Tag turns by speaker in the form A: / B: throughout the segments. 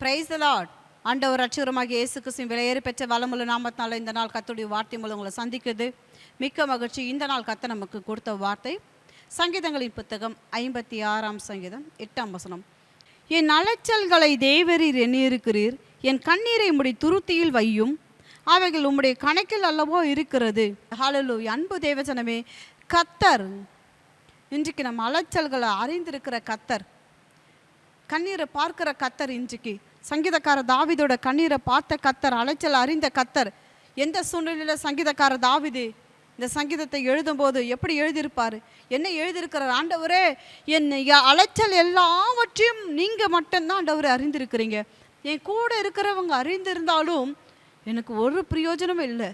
A: Price lot ஆண்டவர் அச்சுரமாக இயேசு கிறிஸ்துவின் விலையேறி பெற்ற வளமுள்ள நாமத்தினால இந்த நாள் கத்துடைய வார்த்தை மூலம் உங்களை சந்திக்குது மிக்க மகிழ்ச்சி. இந்த நாள் கத்த நமக்கு கொடுத்த வார்த்தை சங்கீதங்களின் புத்தகம் ஐம்பத்தி ஆறாம் சங்கீதம் எட்டாம் வசனம். என் அலைச்சல்களை தேவரீர் எண்ணியிருக்கிறீர். என் கண்ணீரை முடி துருத்தியில் வையும். அவைகள் உம்முடைய கணக்கில் அல்லவோ இருக்கிறது. ஹாலலு அன்பு தேவஜனமே கத்தர் இன்றைக்கு நம்ம அலைச்சல்களை அறிந்திருக்கிற கத்தர் கண்ணீரை பார்க்கிற கத்தர் இன்றைக்கு சங்கீதக்கார தாவிதோட கண்ணீரை பார்த்த கத்தர் அலைச்சல் அறிந்த கத்தர் எந்த சூழ்நிலையில் சங்கீதக்கார தாவிது இந்த சங்கீதத்தை எழுதும்போது எப்படி எழுதியிருப்பார்? என்ன எழுதியிருக்கிறார்? ஆண்டவரே என் அலைச்சல் எல்லாவற்றையும் நீங்கள் மட்டும்தான் ஆண்டவரை அறிந்திருக்கிறீங்க. என் கூட இருக்கிறவங்க அறிந்திருந்தாலும் எனக்கு ஒரு பிரயோஜனமும் இல்லை.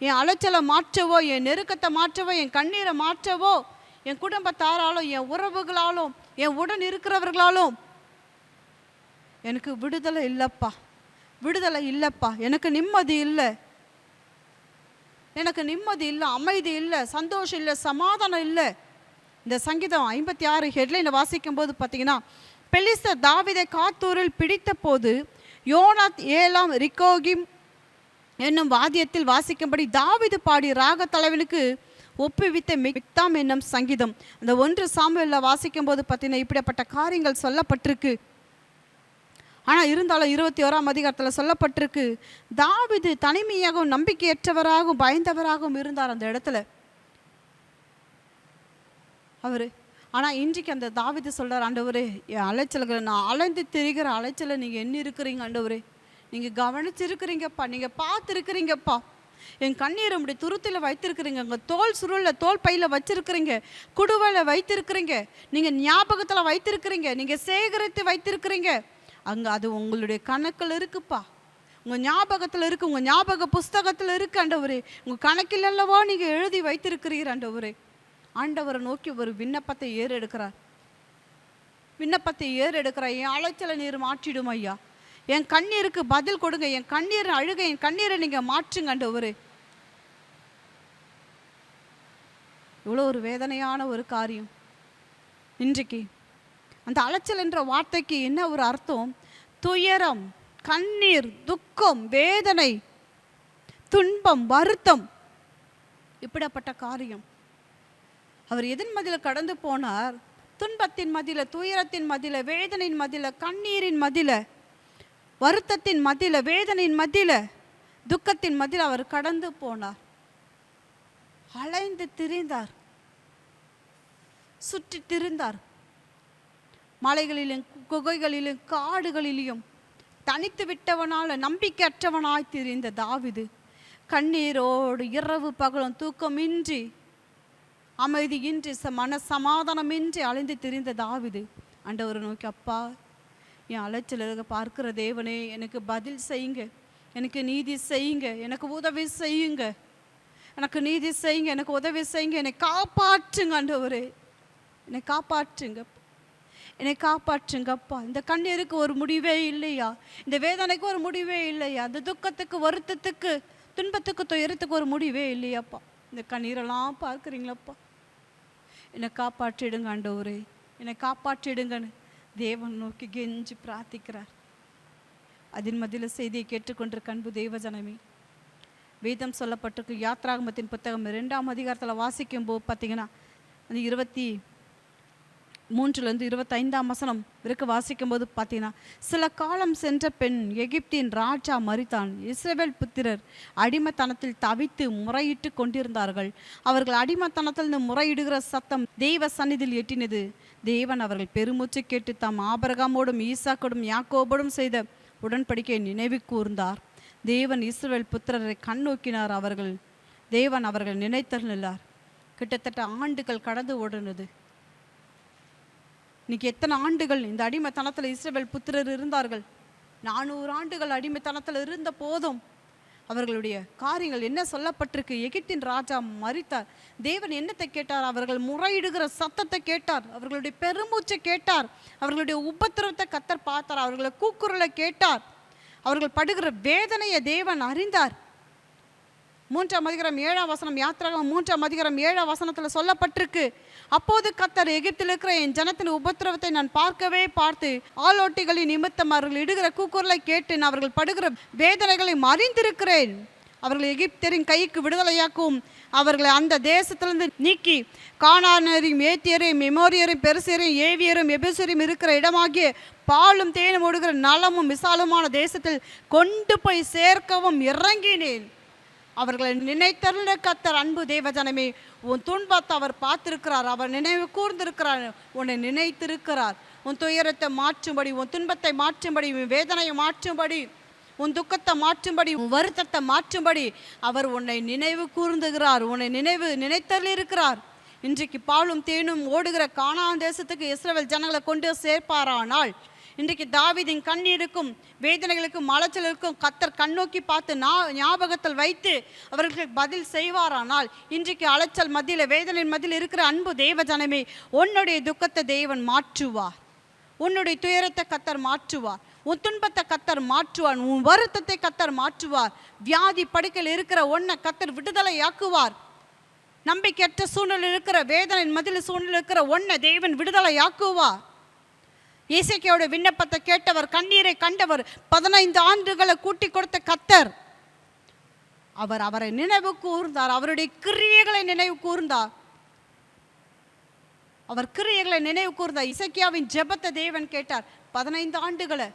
A: என் அலைச்சலை மாற்றவோ என் நெருக்கத்தை மாற்றவோ என் கண்ணீரை மாற்றவோ என் குடும்பத்தாராலும் என் உறவுகளாலும் என் உடன் இருக்கிறவர்களாலும் எனக்கு விடுதலை இல்லைப்பா. விடுதலை இல்லைப்பா. எனக்கு நிம்மதி இல்லை. எனக்கு நிம்மதி இல்லை அமைதி இல்லை சந்தோஷம் இல்லை சமாதானம் இல்லை. இந்த சங்கீதம் ஐம்பத்தி ஆறு ஹெட்லைனை வாசிக்கும் போது பார்த்தீங்கன்னா பெலிச தாவிதை காத்தூரில் பிடித்த போது யோனாத் ஏலாம் ரிக்கோகிம் என்னும் வாத்தியத்தில் வாசிக்கும்படி தாவிது பாடி ராக தலைவனுக்கு ஒப்புவித்த மிக்தாம் என்னும் சங்கீதம். அந்த ஒன்று சாமுவேலில் வாசிக்கும் போது பார்த்தீங்கன்னா இப்படிப்பட்ட காரியங்கள் சொல்லப்பட்டிருக்கு. ஆனால் இருந்தாலும் இருபத்தி ஓராம் அதிகாரத்தில் சொல்லப்பட்டிருக்கு. தாவிது தனிமையாகவும் நம்பிக்கையற்றவராகவும் பயந்தவராகவும் இருந்தார் அந்த இடத்துல. அவர் ஆனால் இன்றைக்கு அந்த தாவிது சொல்கிறார் ஆண்டவரே என் அலைச்சல்களை நான் அலைந்து திரிகிற அலைச்சலை நீங்கள் என்ன இருக்கிறீங்க ஆண்டவரே. நீங்கள் கவனிச்சிருக்கிறீங்கப்பா நீங்கள் பார்த்துருக்கிறீங்கப்பா. என் கண்ணீர் அப்படி துருத்தில் வைத்திருக்கிறீங்க உங்கள் தோல் சுருளில் தோல் பையில் வச்சிருக்கிறீங்க குடுவையில் வைத்திருக்கிறீங்க. நீங்கள் ஞாபகத்தில் வைத்திருக்கிறீங்க நீங்கள் சேகரித்து வைத்திருக்கிறீங்க. அங்கே அது உங்களுடைய கணக்கில் இருக்குப்பா. உங்கள் ஞாபகத்தில் இருக்கு உங்கள் ஞாபக புஸ்தகத்தில் இருக்கு ஆண்டவரே. உங்கள் கணக்கில் அல்லவோ நீங்கள் எழுதி வைத்திருக்கிறீர் ஆண்டவரே. ஆண்டவரை நோக்கி ஒரு விண்ணப்பத்தை ஏறெடுக்கிறார். விண்ணப்பத்தை ஏறெடுக்கிறார். என் அலைச்சலை நீர் மாற்றிடும் ஐயா. என் கண்ணீருக்கு பதில் கொடுங்க. என் கண்ணீர் அழுக. என் கண்ணீரை நீங்கள் மாற்றுங்க ஆண்டவரே. இவ்வளோ ஒரு வேதனையான ஒரு காரியம். இன்றைக்கு அந்த அலைச்சல் என்ற வார்த்தைக்கு என்ன ஒரு அர்த்தம்? துயரம் கண்ணீர் துக்கம் வேதனை துன்பம் வருத்தம் இப்படிப்பட்ட காரியம். அவர் எதன் மதியில் கடந்து போனார்? துன்பத்தின் மதியில் துயரத்தின் மதியில் வேதனையின் மதியில் கண்ணீரின் மதியில் வருத்தத்தின் மதியில் வேதனையின் மதியில் துக்கத்தின் மதியில் அவர் கடந்து போனார். அலைந்து திரிந்தார். சுற்றி திரிந்தார். மலைகளிலும் குகைகளிலும் காடுகளிலும். தனித்து விட்டவனால நம்பிக்கையற்றவனாய் திரிந்த தாவிது. கண்ணீரோடு இரவு பகலும் தூக்கமின்றி அமைதியின்றி ச மன சமாதானமின்றி அலைந்து திரிந்த தாவிது. அண்டவரை நோக்கி அப்பா என் அலைச்சலுக பார்க்கிற தேவனே எனக்கு பதில் செய்யுங்க. எனக்கு நீதி செய்யுங்க. எனக்கு உதவி செய்யுங்க. எனக்கு நீதி செய்யுங்க. எனக்கு உதவி செய்யுங்க. என்னை காப்பாற்றுங்க ஆண்டவரே. என்னை காப்பாற்றுங்க என்னை காப்பாற்றுங்கப்பா. இந்த கண்ணீருக்கு ஒரு முடிவே இல்லையா? இந்த வேதனைக்கு ஒரு முடிவே இல்லையா? இந்த துக்கத்துக்கு வருத்தத்துக்கு துன்பத்துக்கு துயரத்துக்கு ஒரு முடிவே இல்லையாப்பா. இந்த கண்ணீரெல்லாம் பார்க்குறீங்களப்பா. என்னை காப்பாற்றிடுங்க ஆண்டவரே. என்னை காப்பாற்றிடுங்கன்னு தேவன் நோக்கி கெஞ்சி பிரார்த்திக்கிறார். அதன் மதியில் செய்தியை கேட்டுக்கொண்டிருக்க அன்பு தேவஜனமே வேதம் சொல்லப்பட்டிருக்கு. யாத்ராகமத்தின் புத்தகம் ரெண்டாம் அதிகாரத்தில் வாசிக்கும் போது பார்த்தீங்கன்னா அந்த இருபத்தி மூன்றுலேருந்து இருபத்தைந்தாம் வசனம் இருக்கு வாசிக்கும் போது பார்த்தீங்கன்னா சில காலம் சென்ற பெண் எகிப்தின் ராஜா மறித்தான் இஸ்ரேவேல் புத்திரர் அடிமத்தனத்தில் தவித்து முறையிட்டு கொண்டிருந்தார்கள். அவர்கள் அடிமத்தனத்தில் முறையிடுகிற சத்தம் தெய்வ சந்நிதியில் எட்டினது. தேவன் அவர்கள் பெருமூச்சு கேட்டு தாம் ஆபரகாமோடும் ஈசாக்கோடும் யாக்கோபோடும் செய்த உடன்படிக்கையை நினைவு கூர்ந்தார். தேவன் இஸ்ரேல் புத்திரரை கண்ணோக்கினார் அவர்கள். தேவன் அவர்கள் நினைத்தல் நில்லார் கிட்டத்தட்ட ஆண்டுகள் கடந்து ஓடுனது. இன்னைக்கு எத்தனை ஆண்டுகள் இந்த அடிமைத்தனத்தில் இஸ்ரேல் புத்திரர் இருந்தார்கள்? நானூறு ஆண்டுகள் அடிமைத்தனத்தில் இருந்த போதும் அவர்களுடைய காரியங்கள் என்ன சொல்லப்பட்டிருக்கு? எகிப்தின் ராஜா மறித்தார் தேவன் என்னத்தை கேட்டார்? அவர்கள் முறையிடுகிற சத்தத்தை கேட்டார். அவர்களுடைய பெருமூச்சை கேட்டார். அவர்களுடைய உபத்திரவத்தை கத்தர் பார்த்தார். அவர்களை கூக்குரலை கேட்டார். அவர்கள் படுகிற வேதனையை தேவன் அறிந்தார். மூன்றாம் அதிகாரம் ஏழாம் வசனம் யாத்திராகம் மூன்றாம் அதிகாரம் ஏழாம் வசனத்தில் சொல்லப்பட்டிருக்கு. அப்போது கத்தர் எகிப்தில் இருக்கிற என் ஜனத்தின் உபத்திரவத்தை நான் பார்க்கவே பார்த்து ஆலோட்டிகளின் நிமித்தம் அவர்கள் இடுகிற கூக்குரலை கேட்டு நான் அவர்கள் படுகிற வேதனைகளை மறிந்திருக்கிறேன். அவர்கள் எகிப்தரின் கைக்கு விடுதலையாக்கும். அவர்களை அந்த தேசத்திலிருந்து நீக்கி காணானரையும் ஏத்தியரையும் மெமோரியரையும் பெருசியரையும் ஏவியரும் எபிசரையும் இருக்கிற இடமாகிய பாலும் தேனும் ஓடுகிற நலமும் விசாலமான தேசத்தில் கொண்டு போய் சேர்க்கவும் இறங்கினேன். அவர்களை நினைத்தருள கத்தர் அன்பு தேவஜனமே உன் துன்பத்தை அவர் பார்த்திருக்கிறார் அவர் நினைவு கூர்ந்திருக்கிறார் உன்னை நினைத்திருக்கிறார். உன் துயரத்தை மாற்றும்படி உன் துன்பத்தை மாற்றும்படி உன் வேதனையை மாற்றும்படி உன் துக்கத்தை மாற்றும்படி உன் வருத்தத்தை மாற்றும்படி அவர் உன்னை நினைவு கூர்ந்துகிறார் உன்னை நினைவு நினைத்தல் இருக்கிறார் இன்றைக்கு பாலும் தேனும் ஓடுகிற கானான் தேசத்துக்கு இஸ்ரவேல் ஜனங்களை கொண்டு சேர்ப்பாரானால் இன்றைக்கு தாவிதின் கண்ணீருக்கும் வேதனைகளுக்கும் அலைச்சலுக்கும் கத்தர் கண்ணோக்கி பார்த்து நா ஞாபகத்தில் வைத்து அவர்களுக்கு பதில் செய்வாரானால் இன்றைக்கு அலைச்சல் மத்தியில் வேதனையின் மத்தியில் இருக்கிற அன்பு தேவ ஜனமே உன்னுடைய துக்கத்தை தேவன் மாற்றுவார். உன்னுடைய துயரத்தை கத்தர் மாற்றுவார். உன் துன்பத்தை கத்தர் மாற்றுவார். உன் வருத்தத்தை கத்தர் மாற்றுவார். வியாதி படுக்கையில் இருக்கிற ஒன்றை கத்தர் விடுதலையாக்குவார். நம்பிக்கையற்ற சூழ்நிலை இருக்கிற வேதனையின் மதில் சூழ்நிலை இருக்கிற ஒன்றை தேவன் விடுதலையாக்குவார். இசைக்கையோட விண்ணப்பத்தை கேட்டவர் கண்ணீரை கண்டவர் பதினைந்து ஆண்டுகளை கூட்டி கொடுத்த கத்தர். அவர் அவரை நினைவு கூர்ந்தார். அவருடைய கிரியைகளை நினைவு கூர்ந்தார். அவர் கிரியைகளை நினைவு கூர்ந்தார். இசைக்கியாவின் ஜெபத்தை தேவன் கேட்டார். பதினைந்து ஆண்டுகளை.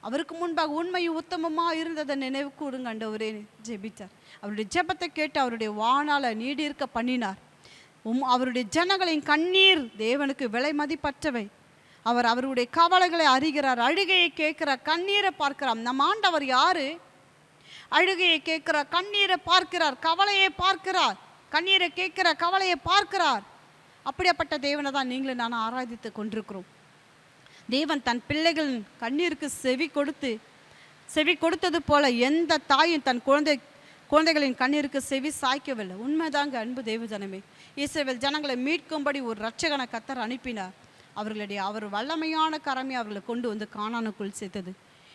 A: அவருக்கு முன்பாக உண்மையும் உத்தமமாக இருந்ததை நினைவு கூறுங்க ஆண்டவரே ஜெபித்தார். அவருடைய ஜெபத்தை கேட்டு அவருடைய வானால நீடிருக்க பண்ணினார். உம் அவருடைய ஜனங்களின் கண்ணீர் தேவனுக்கு விலை மதிப்பற்றவை அவர் அவருடைய கவலைகளை அறிகிறார். அழுகையை கேட்கிறார் கண்ணீரை பார்க்கிறார். நம்ம ஆண்டவர் யாரு? அழுகையை கேட்கிறார் கண்ணீரை பார்க்கிறார். கவலையை பார்க்கிறார். கண்ணீரை கேட்கிறார் கவலையை பார்க்கிறார். அப்படியாப்பட்ட தேவனை தான் நீங்களும் நான் ஆராதித்து கொண்டிருக்கிறோம். தேவன் தன் பிள்ளைகள் கண்ணீருக்கு செவி கொடுத்து செவி கொடுத்தது போல எந்த தாயும் தன் குழந்தை குழந்தைகளின் கண்ணீருக்கு செவி சாய்க்கவில்லை. உண்மைதாங்க அன்பு தேவஜனமே. இஸ்ரவேல் ஜனங்களை மீட்கும்படி ஒரு ரட்சகனை கத்தர் அனுப்பினார். அவர்களுடைய அவர் வல்லமையான கரமே அவர்களை கொண்டு வந்து காணானுக்குள் சேர்த்தது.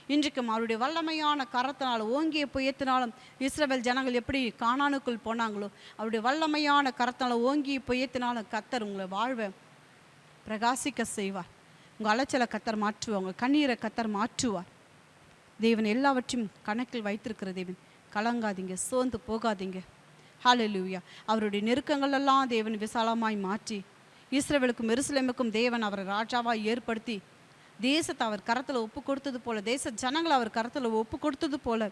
A: இன்றைக்கும் அவருடைய வல்லமையான கரத்தினால் ஓங்கிய புயத்தினாலும் இஸ்ரவேல் ஜனங்கள் எப்படி காணானுக்குள் போனாங்களோ அவருடைய வல்லமையான கரத்தினால் ஓங்கிய புயத்தினாலும் கத்தர் உங்களை வாழ்வை பிரகாசிக்க செய்வார். உங்கள் அலைச்சலை கத்தர் மாற்றுவார் உங்கள் கண்ணீரை கத்தர் மாற்றுவார். தேவன் எல்லாவற்றையும் கணக்கில் வைத்திருக்கிற தேவன். கலங்காதீங்க சோர்ந்து போகாதீங்க. ஹalleluya அவருடைய நெருக்கங்கள் எல்லாம் தேவன் விசாலமாய் மாற்றி இஸ்ரவேலுக்கும் எருசலேமுக்கும் தேவன் அவரை ராஜாவாக ஏற்படுத்தி தேசத்தை அவர் கரத்தில் ஒப்பு கொடுத்தது போல தேச ஜனங்களை அவர் கரத்தில் ஒப்பு கொடுத்தது போல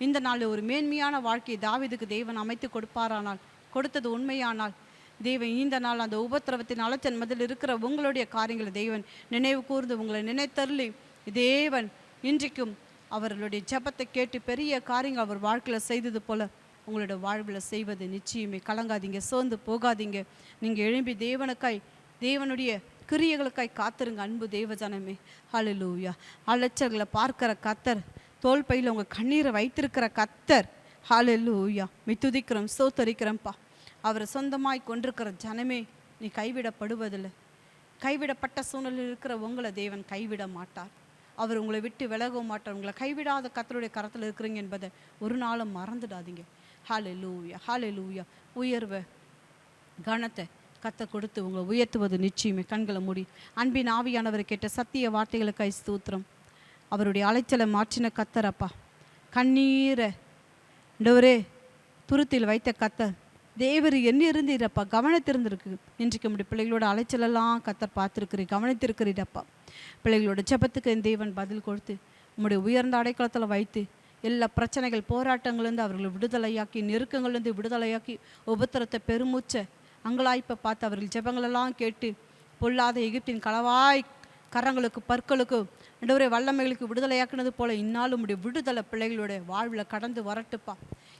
A: இந்த நாளில் ஒரு மேன்மையான வாழ்க்கையை தாவீதுக்கு தேவன் அமைத்து கொடுப்பாரானால் கொடுத்தது உண்மையானால் தேவன் இந்த நாள் அந்த உபத்திரவத்தின் அலச்சன் மதில் இருக்கிற உங்களுடைய காரியங்களை தேவன் நினைவு கூர்ந்து உங்களை நினைத்தருளி தேவன் இன்றைக்கும் அவர்களுடைய ஜபத்தை கேட்டு பெரிய காரியங்கள் அவர் வாழ்க்கையில் செய்தது போல உங்களோட வாழ்வில் செய்வது நிச்சயமே. கலங்காதீங்க சோர்ந்து போகாதீங்க. நீங்கள் எழும்பி தேவனுக்காய் தேவனுடைய கிரியைகளுக்காய் காத்திருங்க அன்பு தேவஜனமே. ஹலலூயா அலைச்சல்களை பார்க்கிற கத்தர் தோல் பையில் உங்கள் கண்ணீரை வைத்திருக்கிற கத்தர். ஹலலூயா மித்துதிக்கிறோம் சோத்தரிக்கிறோம்ப்பா. அவரை சொந்தமாய் கொண்டிருக்கிற ஜனமே நீ கைவிடப்படுவதில்லை. கைவிடப்பட்ட சூழ்நிலையில் இருக்கிற உங்களை தேவன் கைவிட மாட்டார். அவர் உங்களை விட்டு விலகவும் மாட்டார். உங்களை கைவிடாத கத்தருடைய கரத்தில் இருக்கிறீங்க என்பதை ஒரு நாளும் மறந்துடாதீங்க. ஹாலெலூயா ஹாலெலூயா உயர்வை கனத்தை கத்த கொடுத்து உங்களை உயர்த்துவது நிச்சயமே. கண்களை மூடி அன்பின் ஆவியானவர் கேட்ட சத்திய வார்த்தைகளுக்கு ஸ்தூத்திரம். அவருடைய அலைச்சலை மாற்றின கத்தரப்பா கண்ணீரை ஆண்டவரே துருத்தில் வைத்த கத்தர். தேவர் என்ன இருந்தீரப்பா கவனத்திருந்திருக்கு. இன்றைக்கு நம்முடைய பிள்ளைகளோட அலைச்சலெல்லாம் கத்தர் பார்த்துருக்குறீ கவனித்திருக்கிறீரப்பா பிள்ளைகளோட ஜெபத்துக்கு என் தேவன் பதில் கொடுத்து உங்களுடைய உயர்ந்த அடைக்கலத்தில் வைத்து எல்லா பிரச்சனைகள் போராட்டங்கள்லேருந்து அவர்களை விடுதலையாக்கி நெருக்கங்கள்லேருந்து விடுதலையாக்கி உபத்திரத்தை பெருமூச்சை அங்கலாய்ப்பை பார்த்து அவர்கள் ஜெபங்களெல்லாம் கேட்டு பொல்லாத எகிப்தின் களவாய் கரங்களுக்கு பற்களுக்கு நடுவரை வல்லமைகளுக்கு விடுதலையாக்குனது போல இந்நாளும் உடைய விடுதலை பிள்ளைகளோட வாழ்வில் கடந்து வரட்டுப்பா.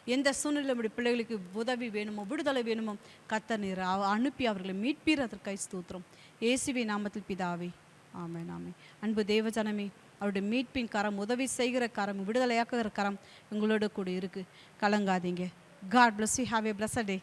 A: எந்த சூழ்நிலை நம்முடைய பிள்ளைகளுக்கு உதவி வேணுமோ விடுதலை வேணுமோ கத்த நீர் அவ- அனுப்பி அவர்களை மீட்பீர் அதற்காய் ஸ்தோத்திரம். ஏசிவி நாமத்தில் பிதாவே. ஆமே நாமே அன்பு தேவஜனமே அவருடைய மீட்பின் கரம் உதவி செய்கிற கரம் விடுதலையாக்குகிற கரம் எங்களோட கூட இருக்கு. கலங்காதீங்க. God bless you have a bless day